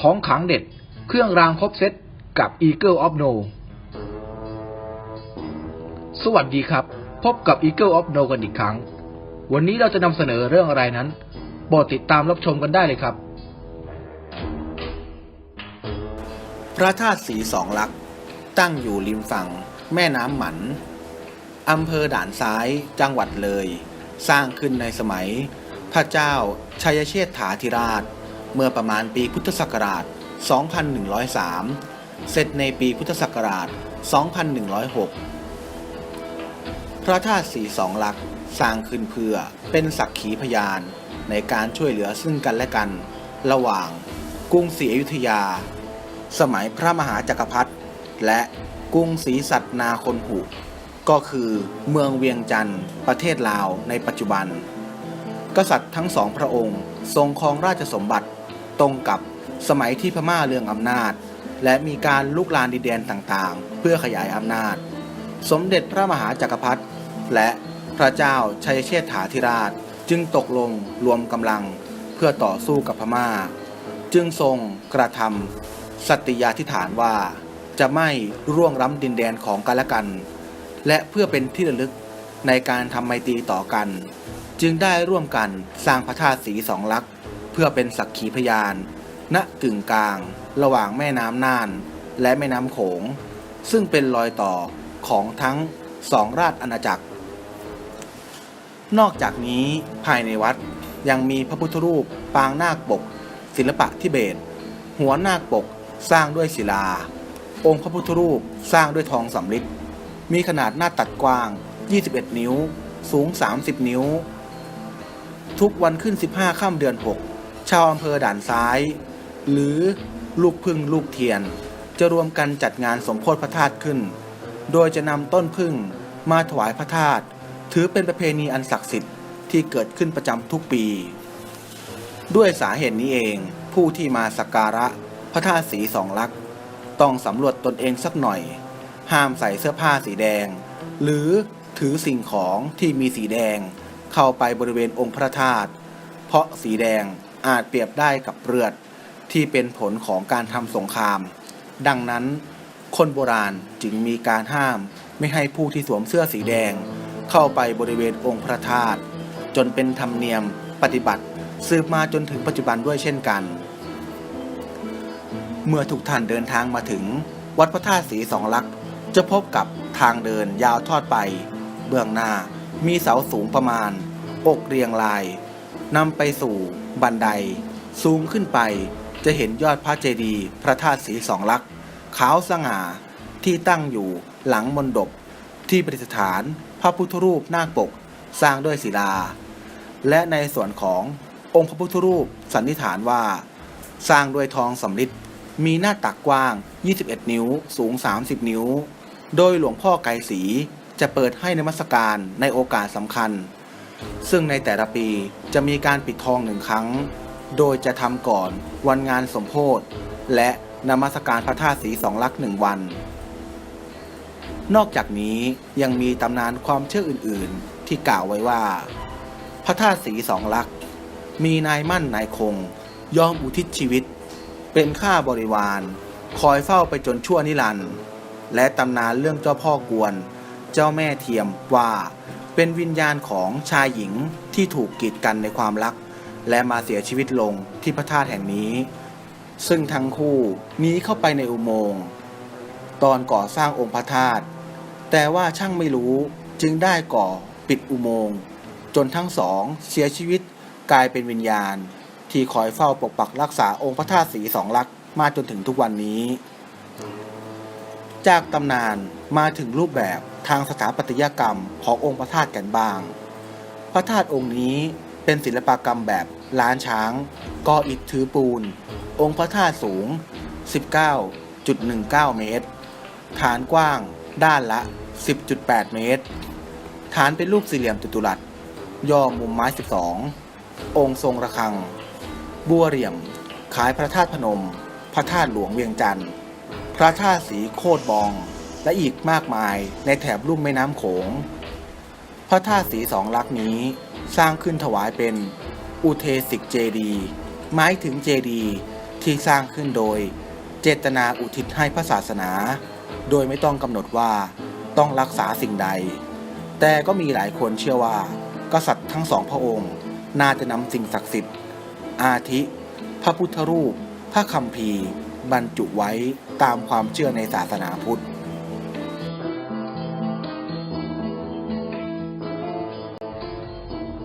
ของขังเด็ด เครื่องรางครบเซตกับ Eagle of No สวัสดีครับ พบกับ Eagle of No กันอีกครั้ง วันนี้เราจะนำเสนอเรื่องอะไรนั้นโปรดติดตามรับชมกันได้เลยครับ พระธาตุสีสองลักษณ์ตั้งอยู่ริมฝั่ง แม่น้ำหมันอำเภอด่านซ้ายจังหวัดเลย สร้างขึ้นในสมัย พระเจ้าชัยเชษฐาธิราช เมื่อประมาณปีพุทธศักราช 2103 เสร็จในปีพุทธศักราช 2106 พระธาตุสีสองลักษ์สร้างขึ้นเพื่อเป็นสักขีพยานในการช่วยเหลือซึ่งกันและกัน ระหว่างกรุงศรีอยุธยา สมัยพระมหาจักรพรรดิและกรุงศรีสัตนาคนหุ ก็คือเมืองเวียงจันทร์ประเทศลาวในปัจจุบัน กษัตริย์ทั้งสองพระองค์ ทรงครองราชสมบัติ ตรงกับสมัยที่พม่าเรืองอำนาจ และมีการลุกลานดินแดนต่างๆ เพื่อขยายอำนาจ สมเด็จพระมหาจักรพรรดิและพระเจ้าชัยเชษฐาธิราชจึงตกลงรวมกำลังเพื่อต่อสู้กับพม่า จึงทรงกระทำสัตยาธิฐานว่า จะไม่ร่วงล้ำดินแดนของกันและกัน และเพื่อเป็นที่ระลึกในการทำไมตรีต่อกัน จึงได้ร่วมกันสร้างพระธาตุสีสองลักษณ์ เพื่อเป็นสักขีพยาน ณกึ่งกลาง ระหว่างแม่น้ำน่าน และแม่น้ำโขง ซึ่งเป็นรอยต่อของทั้งสองราชอาณาจักร นอกจากนี้ภายในวัดยังมีพระพุทธรูปปางนาคปก ศิลปะทิเบต หัวนาคปกสร้างด้วยศิลา องค์พระพุทธรูปสร้างด้วยทองสำริดมีขนาดหน้าตัดกว้าง 21 นิ้ว สูง 30 นิ้ว ทุกวันขึ้น 15ค่ำเดือน 6 ชาวอำเภอด่านซ้าย หรือลูกพึ่งลูกเทียน จะรวมกันจัดงานสมโพธิพระธาตุขึ้น โดยจะนำต้นพึ่งมาถวายพระธาตุถือเป็นประเพณีอันศักดิ์สิทธิ์ที่เกิดขึ้นประจำทุกปี ด้วยสาเหตุนี้เองผู้ที่มาสักการะพระธาตุสีสองลักษณ์ต้องสำรวจตนเองสักหน่อย ห้ามใส่เสื้อผ้าสีแดง หรือถือสิ่งของที่มีสีแดง เข้าไปบริเวณองค์พระธาตุเพราะสีแดง อาจเปรียบได้กับเลือดที่เป็นผลของการทำสงคราม ดังนั้น คนโบราณจึงมีการห้ามไม่ให้ผู้ที่สวมเสื้อสีแดง เข้าไปบริเวณองค์พระธาตุจนเป็นธรรมเนียมปฏิบัติสืบมาจนถึงปัจจุบันด้วยเช่นกัน เมื่อทุกท่านเดินทางมาถึงวัดพระธาตุสีสองลักษณ์จะพบกับทางเดินยาวทอดไป เบื้องหน้ามีเสาสูงประมาณอกเรียงราย นำไปสู่บันไดสูงขึ้นไป จะเห็นยอดพระเจดีย์พระธาตุสีสองลักษณ์ขาวสง่าที่ตั้งอยู่หลังมณฑปที่ประดิษฐานพระพุทธรูปนาคปกสร้างด้วยศิลา และในส่วนขององค์พระพุทธรูปสันนิษฐานว่า สร้างด้วยทองสำริดมีหน้าตักกว้าง 21 นิ้ว สูง 30 นิ้ว โดยหลวงพ่อไกรศรีจะเปิดให้นมัสการในโอกาสสำคัญ ซึ่งในแต่ละปีจะมีการปิดทองหนึ่งครั้ง โดยจะทำก่อนวันงานสมโพธิและนมัสการพระธาตุสีสองลักษณ์หนึ่งวัน นอกจากนี้ยังมีตำนานความเชื่ออื่นๆ ที่กล่าวไว้ว่า พระธาตุสีสองลักษณ์มีนายมั่นนายคง ยอมอุทิศชีวิต เป็นข้าบริวาร คอยเฝ้าไปจนชั่วนิรันดร์และตำนานเรื่องเจ้าพ่อกวน เจ้าแม่เทียมว่า เป็นวิญญาณของชายหญิงที่ถูกกีดกันในความรัก และมาเสียชีวิตลงที่พระธาตุแห่งนี้ ซึ่งทั้งคู่หนีเข้าไปในอุโมงค์ตอนก่อสร้างองค์พระธาตุแต่ว่าช่างไม่รู้จึงได้ก่อปิดอุโมงค์จนทั้งสองเสียชีวิตกลายเป็นวิญญาณ ที่คอยเฝ้าปกปักรักษาองค์พระธาตุสีสองลักษณ์มาจนถึงทุกวันนี้ จากตำนาน มาถึงรูปแบบทางสถาปัตยกรรมขององค์พระธาตุกันบ้าง พระธาตุองค์นี้เป็นศิลปกรรมแบบล้านช้างก่ออิฐถือปูน องค์พระธาตุสูง 19.19 เมตร ฐานกว้างด้านละ 10.8 เมตร ฐานเป็นรูปสี่เหลี่ยมจัตุรัส ย่อมุมไม้ 12 องค์ทรงระฆัง บัวเหลี่ยม ขายพระธาตุพนม พระธาตุหลวงเวียงจันทร์ พระธาตุสีโคดบอง และอีกมากมายในแถบลุ่มแม่น้ำโขง พระธาตุสีสองลักษณ์นี้สร้างขึ้นถวายเป็นอุเทสิกเจดีหมายถึงเจดีที่สร้างขึ้นโดย เจตนาอุทิศให้พระศาสนา โดยไม่ต้องกำหนดว่าต้องรักษาสิ่งใด แต่ก็มีหลายคนเชื่อว่า กษัตริย์ทั้งสองพระองค์ น่าจะนำสิ่งศักดิ์สิทธิ์ อาทิ พระพุทธรูป พระคัมภีร์ บรรจุไว้ตามความเชื่อในศาสนาพุทธ